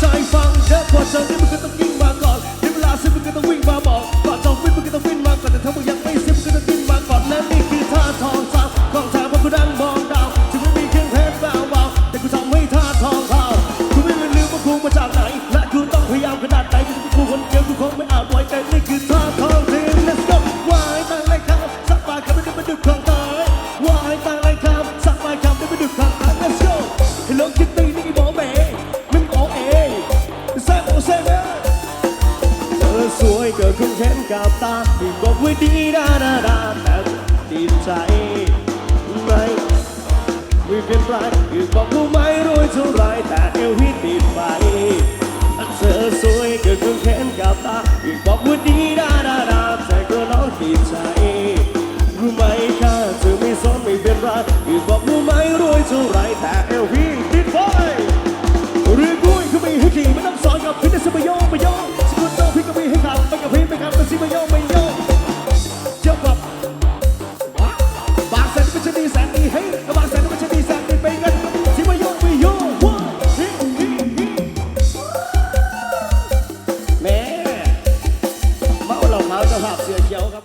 ใจฟังเยอะกว่าเธอที่มึงก็ต้องยิ่งมาก่อนในเวลาสิมึงก็ต้องวิ่งมาบอกก่อนจะวิ่งมึงก็ต้องวิ่งมาก่อนแต่ถ้ามึงยังไม่สิมึงก็ต้องวิ่งมาก่อนและนี่คือท่าทองสาวของแถวเพราะกูนั่งมองดาวถึงไม่มีเครื่องเพชรแวววาวแต่กูทำให้ท่าทองเขากูไม่ลืมว่ากูมาจากไหนและกูต้องพยายามขนาดไหนกูจะเป็นกูคนเดียวกูคงไม่อาจไว้ใจนี่คือท่าทองทีม Let's go วายตายเลยครับสักปากคำไม่ได้มาดุของตายวายตายเลยครับสักปากคำไม่ได้มาดุของตาย Let's go ให้ลองคิดตีนี่บอกแสวยเกิดขึ้นเห็นกับตาดีกบอกไว้ดีดาดาดาแต่ติดใจไม่ไม่เป็นไรคือบอกกูไม่รู้เท่าไรแต่เอวที่ติดไปเธอสวยเกิดขึ้นเห็นกับตาที่บอกว่าดี ชนีแสนดีเฮ้ยระวังแสนวัชดีแสนดีไปกันสิมาโยไปโยว้าฮิฮิฮิแม่เมาเราเมาสภาพเสือเขียวครับ